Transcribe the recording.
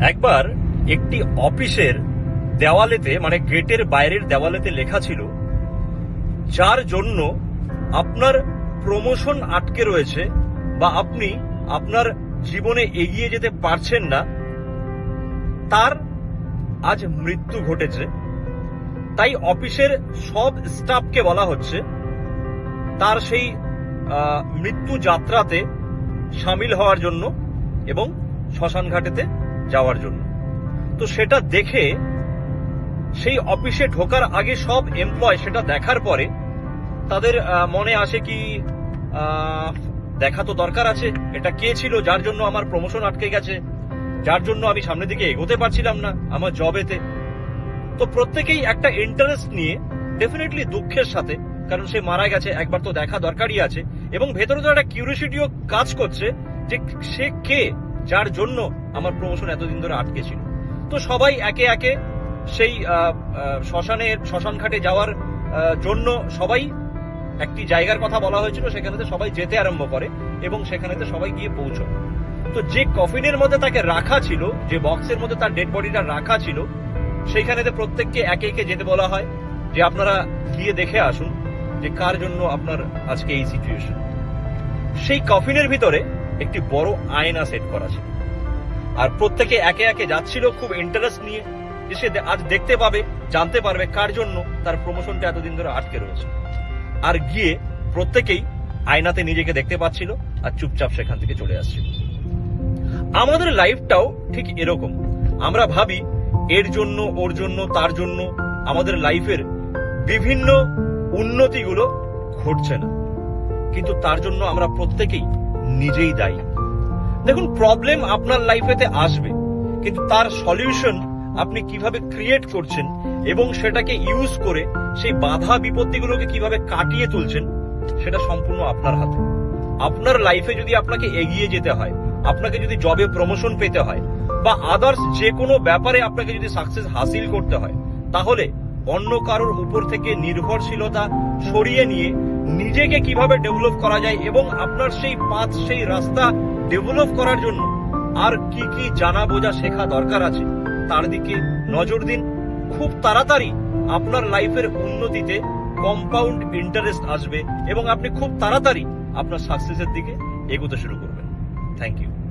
একবার একটি অফিসের দেওয়ালেতে মানে গেটের বাইরের দেওয়ালেতে লেখা ছিল, যার জন্য আপনার প্রমোশন আটকে রয়েছে বা আপনি আপনার জীবনে এগিয়ে যেতে পারছেন না, তার আজ মৃত্যু ঘটেছে। তাই অফিসের সব স্টাফকে বলা হচ্ছে, তার সেই মৃত্যু যাত্রাতে সামিল হওয়ার জন্য এবং শ্মশান ঘাটেতে যাওয়ার জন্য। তো সেটা দেখে সেই অফিসে ঢোকার আগে সব এমপ্লয় সেটা দেখার পরে তাদের মনে আসে কি দেখা তো দরকার আছে, এটা কে ছিল, যার জন্য আমার প্রমোশন আটকে গেছে, যার জন্য আমি সামনের দিকে এগোতে পারছিলাম না আমার জবেতে তো প্রত্যেকেই একটা ইন্টারেস্ট নিয়ে ডেফিনেটলি দুঃখের সাথে, কারণ সে মারা গেছে, একবার তো দেখা দরকারই আছে, এবং ভেতরে তো একটা কিউরিয়াসিটিও কাজ করছে যে সে কে যার জন্য আমার প্রমোশন এতদিন ধরে আটকে ছিল। তো সবাই একে একে সেই শ্মশানে শ্মশান ঘাটে যাওয়ার জন্য সবাই একটি জায়গার কথা বলা হয়েছিল, সেখানেতে সবাই যেতে আরম্ভ করে এবং সেখানেতে সবাই গিয়ে পৌঁছয়। তো যে কফিনের মধ্যে তাকে রাখা ছিল, যে বক্সের মধ্যে তার ডেড বডিটা রাখা ছিল, সেইখানেতে প্রত্যেককে একে একে যেতে বলা হয়। যে আপনারা গিয়ে দেখে আসুন যে কার জন্য আপনার আজকে এই সিচুয়েশন সেই কফিনের ভিতরে একটি বড় আয়না সেট করা ছিল। আর প্রত্যেকে একে একে যাচ্ছিল খুব ইন্টারেস্ট নিয়ে সে আজ দেখতে পাবে, জানতে পারবে কার জন্য তার প্রমোশনটা এতদিন ধরে আটকে রয়েছে। আর গিয়ে প্রত্যেকেই আয়নাতে নিজেকে দেখতে পাচ্ছিল আর চুপচাপ সেখান থেকে চলে আসছিল। আমাদের লাইফটাও ঠিক এরকম। আমরা ভাবি, এর জন্য, ওর জন্য, তার জন্য আমাদের লাইফের বিভিন্ন উন্নতিগুলো ঘটছে না। কিন্তু তার জন্য আমরা প্রত্যেকেই নিজেই দায়ী। দেখুন প্রবলেম আপনার লাইফেতে আসবে, কিন্তু তার সলিউশন আপনি কীভাবে ক্রিয়েট করছেন এবং সেটাকে ইউজ করে সেই বাধা বিপত্তিগুলোকে কীভাবে কাটিয়ে তুলছেন, সেটা সম্পূর্ণ আপনার হাতে। আপনার লাইফে যদি আপনাকে এগিয়ে যেতে হয়, আপনাকে যদি জবে প্রমোশন পেতে হয়, বা আদার্স যে কোনো ব্যাপারে আপনাকে যদি সাকসেস হাসিল করতে হয়, তাহলে অন্য কারোর উপর থেকে নির্ভরশীলতা সরিয়ে নিয়ে নিজেকে কীভাবে ডেভেলপ করা যায় এবং আপনার সেই পাথ, সেই রাস্তা ডেভেলপ করার জন্য আর কি কি জানা বোঝা শেখা দরকার আছে, তার দিকে নজর দিন। খুব তাড়াতাড়ি আপনার লাইফের উন্নতিতে কম্পাউন্ড ইন্টারেস্ট আসবে এবং আপনি খুব তাড়াতাড়ি আপনার সাকসেসের দিকে এগোতে শুরু করবেন। Thank you